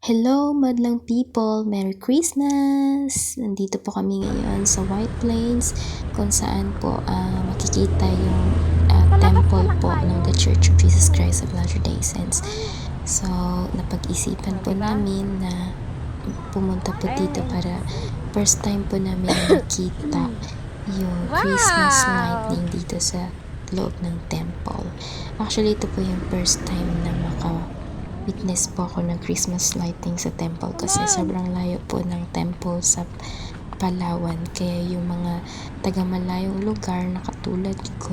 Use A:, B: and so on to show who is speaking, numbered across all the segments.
A: Hello, madlang people! Merry Christmas! Nandito po kami ngayon sa White Plains kung saan po ah, makikita yung ah, temple po ng The Church of Jesus Christ of Latter-day Saints. So, napag-isipan po namin na pumunta po dito para first time po namin makita yung Christmas lightning dito sa loob ng temple. Actually, ito po yung first time na witness po ako ng Christmas lighting sa temple kasi sobrang layo po ng temple sa Palawan. Kaya yung mga taga malayong lugar na katulad ko,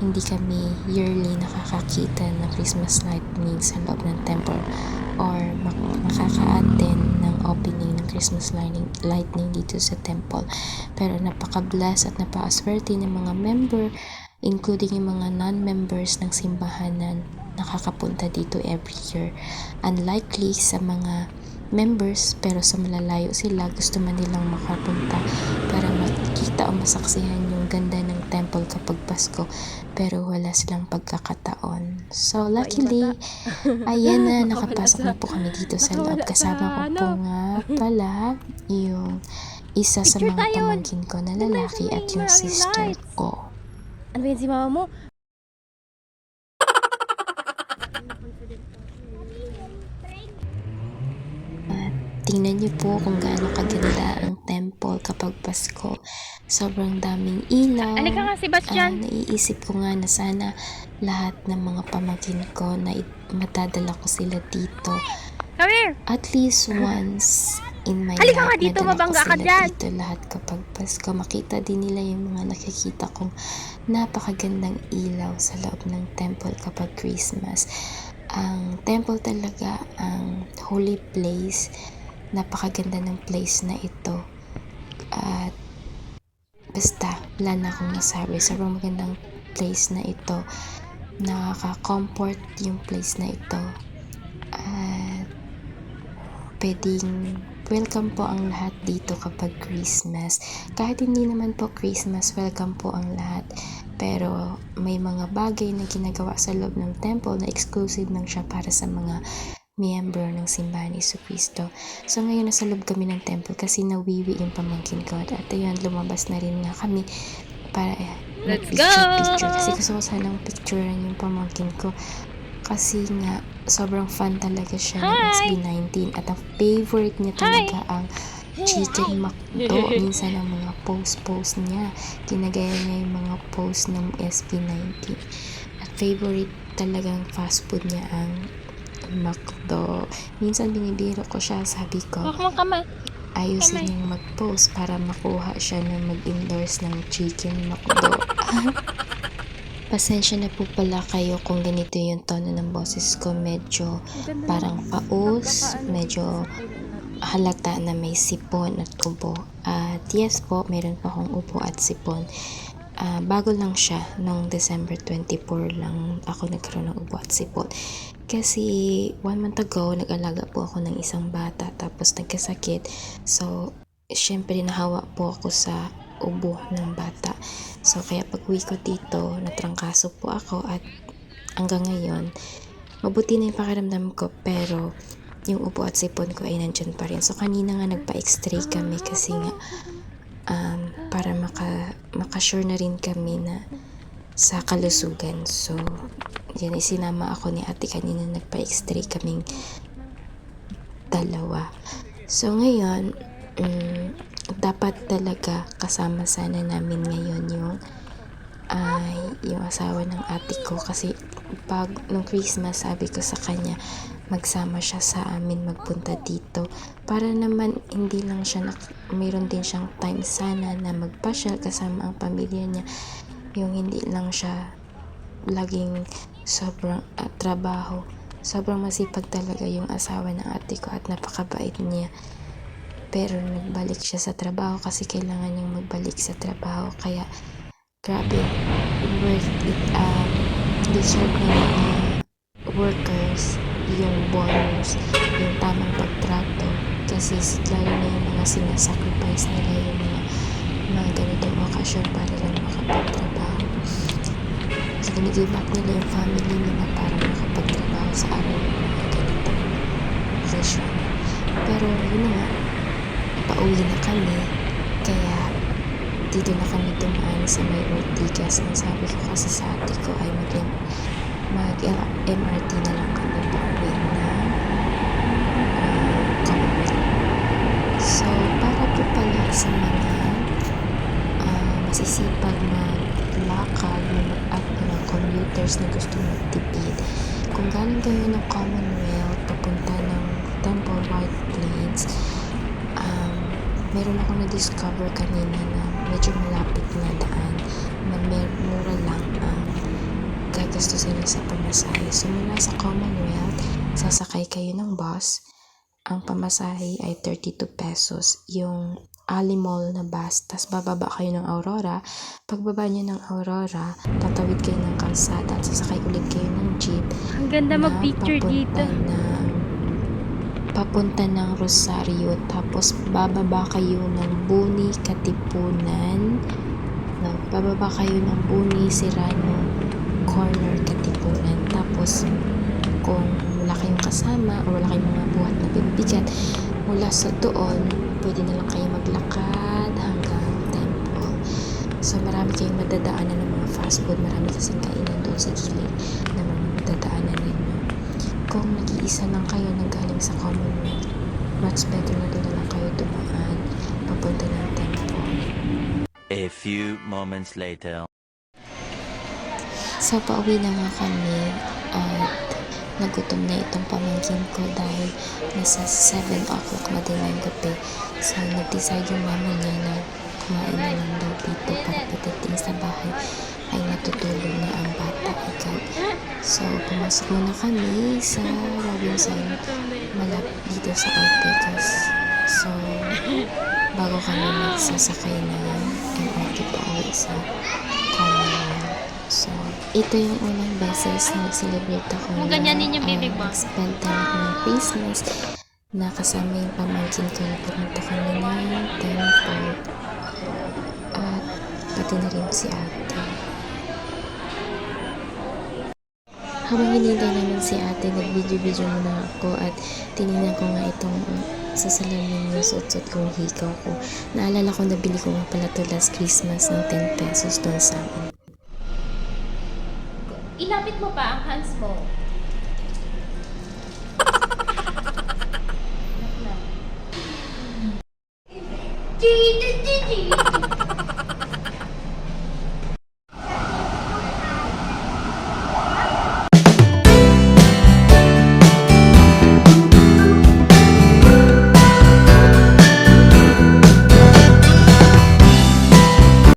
A: hindi kami yearly nakakakita ng Christmas lightning sa loob ng temple or mak- makaka-attend ng opening ng Christmas lightning, lightning dito sa temple. Pero napaka-bless at napaka-swerte ng mga member including yung mga non-members ng simbahan na nakakapunta dito every year. Unlikely sa mga members pero sa malalayo sila gusto man nilang makapunta para makita o masaksihan yung ganda ng temple kapag Pasko pero wala silang pagkakataon. So luckily, ayan na nakapasok na po kami dito sa loob. Kasama ko po nga pala yung isa sa mga pamangkin ko na
B: tayo
A: lalaki at yung sister ko.
B: Ano ba si mama mo?
A: Tingnan niyo po kung gaano kaganda ang temple kapag Pasko. Sobrang daming ilaw.
B: Halika nga,
A: Ah,
B: Sebastian.
A: naiisip ko nga na sana lahat ng mga pamangkin ko na matadala ko sila dito.
B: Come here.
A: At least once in my
B: Halika
A: life,
B: nga dito, mabangga ka dyan.
A: dito lahat kapag Pasko. Makita din nila yung mga nakikita kong napakagandang ilaw sa loob ng temple kapag Christmas. Ang temple talaga ang holy place. Napakaganda ng place na ito. At basta, wala na akong masabi. Sobrang magandang place na ito. Nakaka-comfort yung place na ito. At pwedeng welcome po ang lahat dito kapag Christmas. Kahit hindi naman po Christmas, welcome po ang lahat. Pero may mga bagay na ginagawa sa loob ng temple na exclusive lang siya para sa mga member ng simbahan ni Jesu Cristo. So ngayon nasa loob kami ng temple kasi nawiwi yung pamangkin ko. At ayun, lumabas na rin nga kami para eh,
B: Let's
A: mag-picture-picture.
B: go!
A: Kasi gusto ko sanang picturean yung pamangkin ko. Kasi nga, sobrang fun talaga siya ng
B: Hi!
A: SB19. At ang favorite niya talaga ang chicken McDo. Minsan ang mga post-post niya. Kinagaya niya yung mga post ng SB19. At favorite talagang fast food niya ang McDo. Minsan binibiro ko siya, sabi ko,
B: mong kamay.
A: ayusin
B: Kamay.
A: niyang mag-post para makuha siya na mag-endorse ng chicken McDo. Pasensya na po pala kayo kung ganito yung tono ng boses ko. Medyo parang paus, medyo halata na may sipon at ubo. At yes po, meron pa akong ubo at sipon. Ah, bago lang siya, noong December 24 lang ako nagkaroon ng ubo at sipon. Kasi one month ago, nag-alaga po ako ng isang bata tapos nagkasakit. So, syempre nahawa po ako sa ubo ng bata. So, kaya pag uwi ko dito, natrangkaso po ako at hanggang ngayon, mabuti na yung pakiramdam ko pero yung ubo at sipon ko ay nandyan pa rin. So, kanina nga nagpa-x-ray kami kasi nga um, para maka, makasure na rin kami na sa kalusugan. So, yan, isinama ako ni ate kanina nagpa-x-ray kaming dalawa. So, ngayon, mm, dapat talaga kasama sana namin ngayon yung ay yung asawa ng ate ko kasi pag nung Christmas sabi ko sa kanya magsama siya sa amin magpunta dito para naman hindi lang siya nak- mayroon din siyang time sana na magpasyal kasama ang pamilya niya yung hindi lang siya laging sobrang ah, trabaho. Sobrang masipag talaga yung asawa ng ate ko at napakabait niya. Pero nagbalik siya sa trabaho kasi kailangan niyang magbalik sa trabaho. Kaya grabe worth it um deserve ng mga workers yung bonus yung tamang pagtrato. Kasi lalo na yung mga sinasacrifice nila yung mga mga ganitong okasyon para lang makapagtrabaho so ginigive up nila yung family nila para makapagtrabaho sa araw ng mga okasyon Pero yun na nga, pauwi na kami. Kaya dito na kami dumaan sa may Ortigas. Ang sabi ko kasi sa ate ko ay mag, mag MRT na lang kami pauwi na uh, Commonwealth. So, para po pala sa mga ah, masisipag maglakad, mag-up mga commuters na gusto magtipid. Kung galing kayo ng Commonwealth papunta ng Temple White Plains, um, meron ako na-discover kanina na medyo malapit na daan na mura lang ang gagastusin sa pamasahe. So, mula sa Commonwealth, sasakay kayo ng bus. Ang pamasahe ay 32 pesos. Yung Alimol na bus. Tapos bababa kayo ng Aurora. Pagbaba niyo ng Aurora, tatawid kayo ng kalsada at sasakay ulit kayo ng jeep
B: Ang ganda mag-picture dito.
A: ng papunta ng Rosario tapos bababa kayo ng Buni Katipunan no, bababa kayo ng Buni Serrano Corner Katipunan tapos kung wala kayong kasama o wala kayong mga buhat na bibigat mula sa doon pwede na lang kayo maglakad hanggang temple so marami kayong madadaanan ng mga fast food marami kasing kainan doon sa gilid na mga madadaanan ninyo kung nag-iisa lang kayo nang galing sa Commonwealth, much better na doon na lang kayo dumaan papunta ng temple.
C: A few moments later.
A: So, pauwi na nga kami at nagutom na itong pamangkin ko dahil nasa 7 o'clock madaling gabi. So, nag-decide yung mama niya na kumain na lang daw dito para pagdating sa bahay ay natutulog na ang bata agad. So, pumasok muna kami sa Robinson malapit dito sa Ortegas. So, bago kami magsasakay na MRT pa uwi sa Commonwealth. So, ito yung unang beses na nag-celebrate ako
B: Mo
A: na
B: ganyanin yung bibig mo.
A: uh, spend time ako ng Christmas na kasama yung pamangkin ko na pumunta kami ng temple at pati na rin si ate. Habang hinihintay namin si ate, nag-video-video muna ako at tinignan ko nga itong uh, sa salamin yung suot-suot kong hikaw ko. Naalala ko nabili ko nga pala to last Christmas ng 10 pesos doon sa amin.
B: Ilapit mo pa ang hands mo.